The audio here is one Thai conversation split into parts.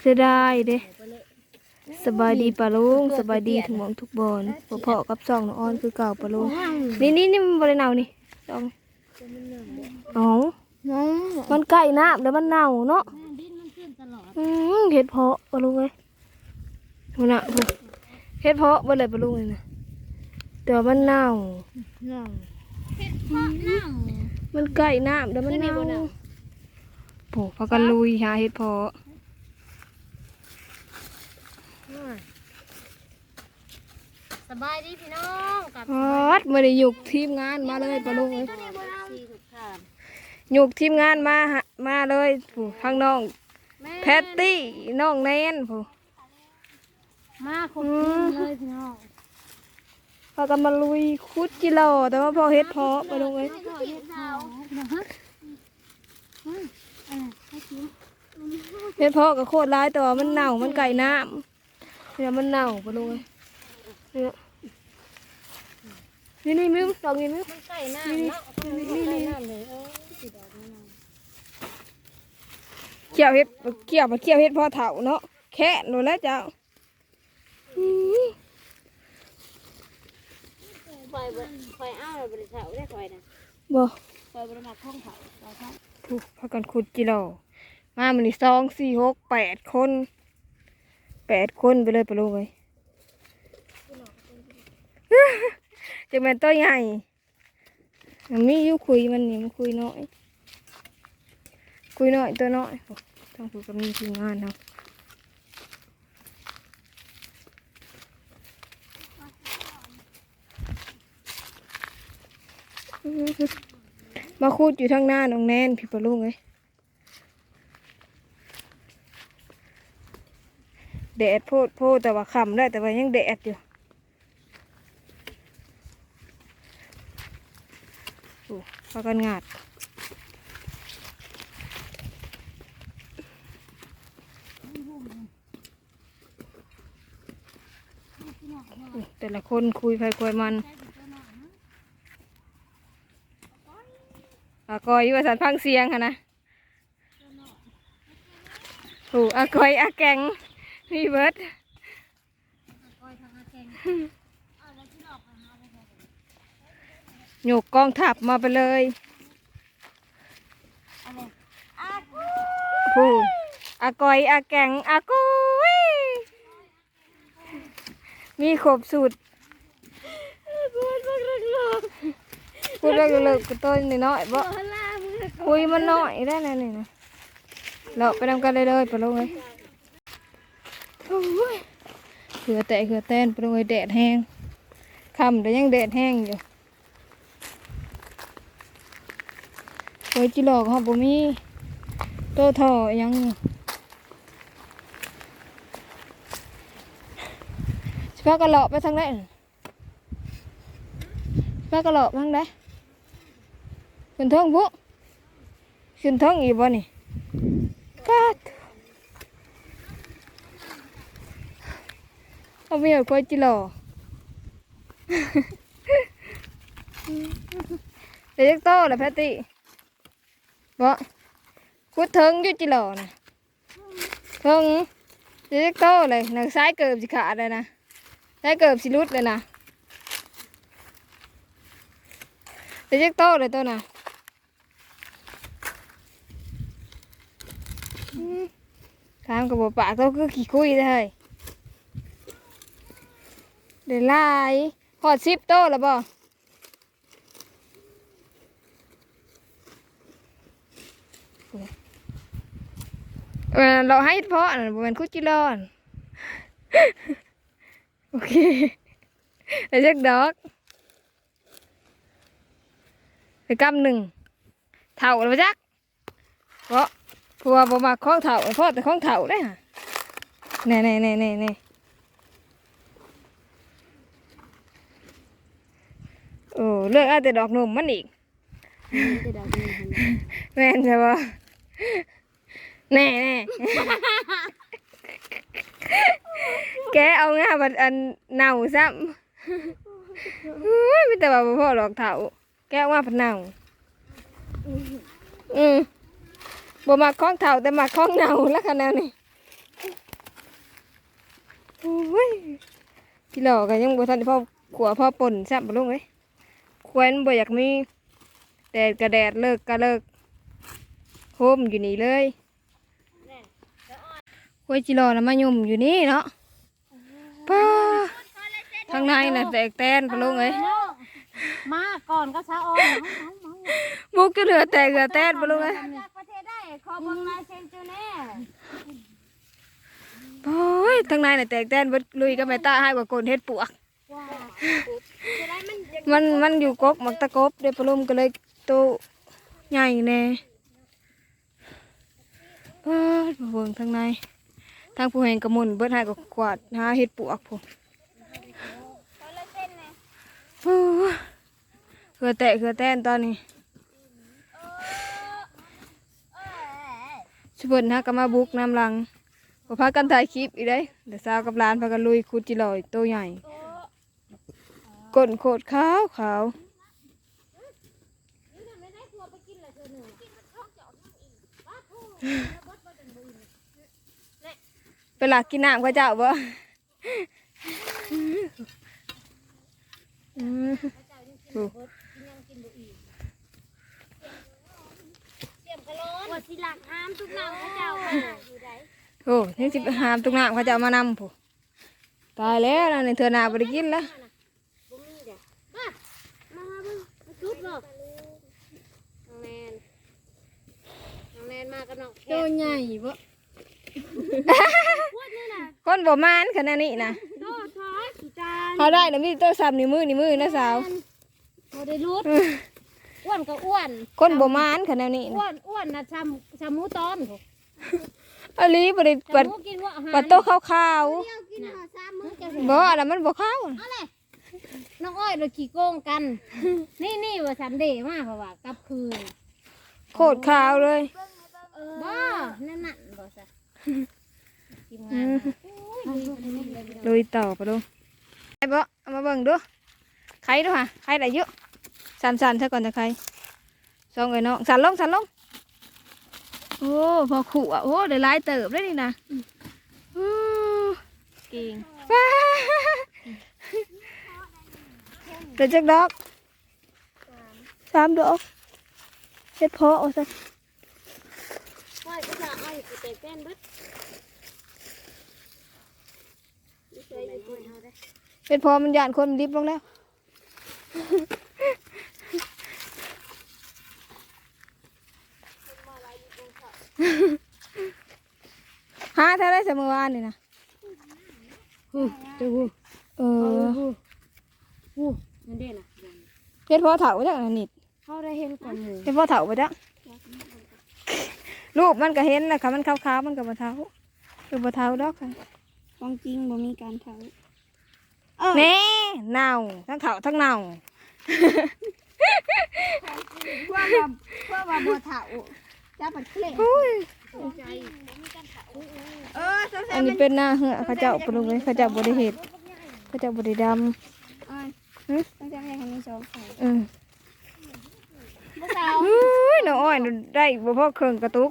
เสียดายเด้สบายดีปะลุงสบายดีทุกหมองทุกบอนบ่เพาะกับซองน้องออนคือเก่าปะลุงนี่นี่นี่มันบ่ได้เน่านี่ซองเอ๋อมันใกล้น้ำแล้วมันเน่าเนาะดินมันขึ้นตลอดอืมเห็ดเพาะปะลุงเอ้ยพุ่นน่ะพุ่นเห็ดเพาะบ่เลยปะลุงเอ้ยนะแต่ว่ามันเน่าเน่าเห็ดเพาะเน่ามันใกล้น้ำแล้วมันแล้วนี่เน่า บ่เน่าโผพากันลุยหาเห็ดเพาะสบายดีพี่น้องกับฮอดมาได้ยุกทีมงานมาเลยปะลุงเอ้ยซีทุกท่านยุกทีมงานมาหามาเลยผู้ทางน้องแม่แพตตี้น้องแนนผู้มาครบทีมเลยพี่น้องพากันมาลุยคุดจิโลแต่ว่าพอเฮ็ดเพาะปะลุงเอ้ยเห็ดเผานะฮะเฮ้ยอะไรให้กิน เฮ็ดเพาะก็โคตรร้ายแต่ว่ามันเน่ามันไก่น้ำเนี่ยมันเน่าปะลุงเอ้ยเนี่ยนี่นี่มิ้วดอกนี่มิ้วมันใส่น้ำเนาะมันใส่น้ำเลยเออสีดอกน้ำเกี่ยวเฮ็ดเกี่ยวมาเกี่ยวเฮ็ดพอเถาเนาะแค่หนูแล้วเจ้าอืมคอยบ่คอยเอาเลยบริษัทได้คอยนะบ่คอยบริมาท่องเขาเราท่องถูกพากันขุดจิโล มามันนี่สองสี่หกแปดคนแปดคนไปเลยปลงเอ้ยจะเป็นตัวใหญ่มีอยู่คุยมันนี่มันคุยน้อยคุยน้อยตัวน้อยต้องคุยกับมีทีมงานเนาะมาคูดอยู่ทางหน้าน้องแนนพี่ปะลุงเอ้ย แดดโพดโพดแต่ว่าคำได้แต่ว่ายังแดดอยู่โอ้พากันงาดโอ้แต่ละคนคุยไปคุยมันอากอยอยู่ว่าสันพังเสียงค่ะนะโอ้อากอยอาแกง มีเบิร์ดคอยทางอาแกงโยกกองทับมาไปเลยอะไรอากูพูดอากอยอาแกงอากุยมีครบสูตรกูสักเรื่องหลอกพูดเลิกเลิกๆก็ต้นนิดน้อยบ่พลามือคุยมันน้อยได้นะนี่นะเราไปนำกันเลยเลยไปลงเลยโอ้ย เขือแตะเขือแตนไปลงเลยแดดแห้งคำแต่ยังแดดแห้งอยู่โอ้ยจิหลอกเขาบ่มีโตท่อยังสิพากันเลาะไปทางไหนพากันเลาะไปทางไหนขึ้นเทิงพุขึ้นเทิงอีกบ่นี่ปัด เอาไปเอากล้วยจิหลอเดี๋ยวจะโตแหละแพตตี้บ่คุดเทิงยู่จิหลอนะเทิงเดี๋ยวจะโตเลยหนังซ้ายเกิบสิขาดเลยนะซ้ายเกิบสิรุดเลยนะเดี๋ยวจะโตเลยตัวน่ะถามกับบ่ปากเขาคือขี้คุยเลย เดี๋ยวไล่หอดซิปโตแล้วบ่เอเราให้เพาะอันนั้นบ่แม่นคุจิรอนโอเคเดี๋ยวเช็คดอกไปกำหนึ่งเท่าแล้วบ่จักเพราะพราะว่าบ่มาของเถาเพราะแต่ของเถาได้ฮะแน่แน่แน่แน่แน่ โอ้เลือกเอาแต่ดอกหนุ่มมันอีกจะดอกนี้แม่นใช่ปะแน่แน่แกเอาง่าบัดอันเน่าซ้ำอุ้ยมีแต่ว่าบ่พ่อดอกเถาแกเอามาผัดเน่าอืมบ่มาคล้องเท่าแต่มาคล้องเนาแล้วคะแนนนี่โอ้ยพี่หลอกก็ยังบ่ทันได้พ่อขัวพ่อป่นแซ่บบ่ลุงเอ้ย ควายมันบ่อยากมีแดดก็แดดเลิกก็เลิกโฮมอยู่นี่เลยควายจิรอน่ะมายุ่มอยู่นี่เนาะป้าทางในน่ะแตกแตนปะลุงเอ้ยมาก่อนก็ซาออนเอาเอาเอามุกก็เหลือแต่เหลือแตนปะลุงเอ้ยจากประเทศได้ขอเบิ่งลายเซ็นจูแน่โอ้ยทางในน่ะแตกแตนเบิดลุยกับแม่ตาให้กว่าโกนเฮ็ดปวกว้าจะได้มันจะ มันมันอยู่กกหมักตะกบเด้ปลาลุมก็เลยโตใหญ่แน่เปิดมาเบิ่งทางในทางผู้แห่งกระมุนเบิดหายก็กวาดหาเห็ดปวกผมโอ้ยเคือแตะเคือแตนตอนนี้ชุบเบิดฮะก็มาบุกน้ำลังพอพากันถ่ายคลิปอีกได้เดี๋ยวสาวกับหลานพากันลุยคุดจิลอยโตวใหญ่ ก้นโคตรขาวขาวไปหลักกินน้ำเขาเจ้าบ่โอ้ว่าสิหลักห้ามทุกนางพระเจ้าอยู่ไหนโหยังสิไปหามตุกน้ำเขาเจ้ามานำผู้ตายแล้วนะในเธอนาบ่ได้กินแล้ว บ่มีเด้อมามาเบิ่งมาจุดบ่น้องแนนน้องแนนมากับน้ องแคตัวทใหญ่บ่พูดนี่น่ะคนบ่มานขนาดนี้นะโตถอยสิจานเขาได้นะมีโตัวซ้ำนิ้วมือนิ้วมือนะสาวบ่ได้รุดอ้วนก็อ้วน คนบ่มานขนาดนี้อ้นะวนอ้วนน่ะชำชำหมูตอนพุ่นอันนี้บ่ได้ปัดชำหมูกินว่าอาหารปัดโตขาวเที่ยวกินหาซ้ำมื้อจะๆบ่อันนั้นมันบ่ขาวเอาเลยน้องอ้อยเราขี่โกงกัน นี่นี่ว่าฉันเดมากเพราะว่ากลับคืนโคตรขาวเลยบ่ นั่นน่ะบ่ซะทีมงานมาโอ้ยดีดีดีดีลุยต่อไปดูไอ้บ่เอามาเบิ่งดูใครดูฮะใครได้เยอะสั่นๆซะก่อนจะใครสองไอ้น้องสั่นลงสั่นลงโอ้พอขู่อะโอ้ได้หลายเติบได้นี่นะอือเก่งว้าเดี๋ยวจักดอกสามดอกเฮ็ดเพาะเอาซะว่าจะจะ อ้อยกูเตะแป้นเบิดนี่เคยอยู่คนเฮาได้เฮ็ดเพาะมันย่านคนมันดิบลงแล้วหาเท่าไรเสมอวานนี่นะฮู้เจ้าฮู้เอเอออฮู้ฮู้นั่นเด้น่ะเฮ็ดเพาะเถาจักอันนิดเขาได้เห็นก่อนหมู่เฮ็ดเพาะเถาไปจัก รูปมันก็เห็นแหละค่ะมันขาวๆมันก็บ่เท่าคือบ่เท่าดอกค่ะของจริงบ่มีการเผาแน่เน่าทั้งเถาทั้งเน่าเพื่อว่าเพื่อว่าบ่เฒ่าจะปัดเคล็ดอุ้ยใจเออสงสัอัยนนี้เป็นหน้าเหือเขาเจ้าปรุงเลยเขาเจ้าบริเห็ดเขาเจ้าบริดสงสัยให้มันสองไข่ำอืมบ่เฒ่าอุ้ยน้องอ้อยได้บ่พอเครื่องกระตุก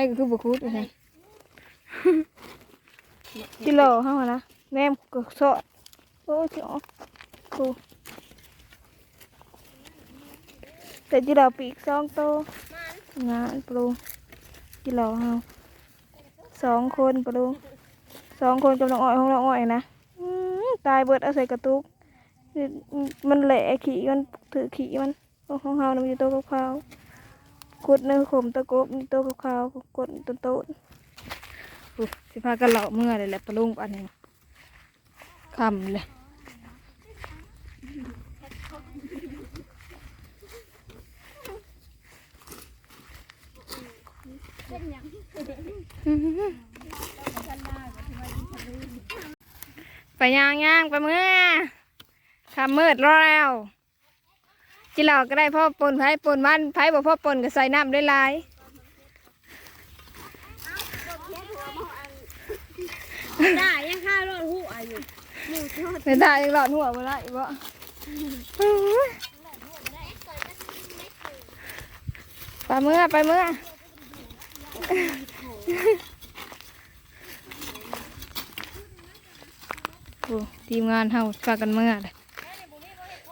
ให้ก็คือบุคุดเลยกิโลเฮานะแม่มก็สอดโอ้ยสิออกกูแต่จิโลปีกสองโตงานปรุงกิโลเฮาสองคนปรุงสองคนกับน้องอ้อยของน้องอ้อยนะอืมตายเบิดเอาใส่กระตุก มันแหละขี่มันถือขี่มันของเฮานะมันอยู่โตะขาวๆ กดในขมตะกบนี่โตะขาวๆกดต้นโตนอุ๊ยสิพากันเหล่าเมื่อเลยแหละปลาลุงปันนี้คำเลยไปย่างย่างไปเมื่อคำมืดรอแล้ว จิเหล่าก็ได้พ่อปนไผ่ปนบ้านไผ่บ่พ่อปนก็ใส่น้ำได้หลายได้ยังข้าวรถหูอายุไม่ได้ยังหลอดหัวมาละอีกบ่ไปเมื่อไปเมื่อโอ้ทีมงานเฮาฝากกันเมื่อเลย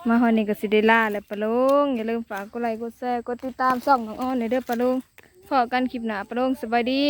มาฮอดนี่ก็สิได้ลาและปะลุงอย่าลืมฝากกดไลค์กดแชร์กดติดตามช่องน้องอ้อนในเด้อปะลุงพอกันคลิปหน้าปะลุงสบายดี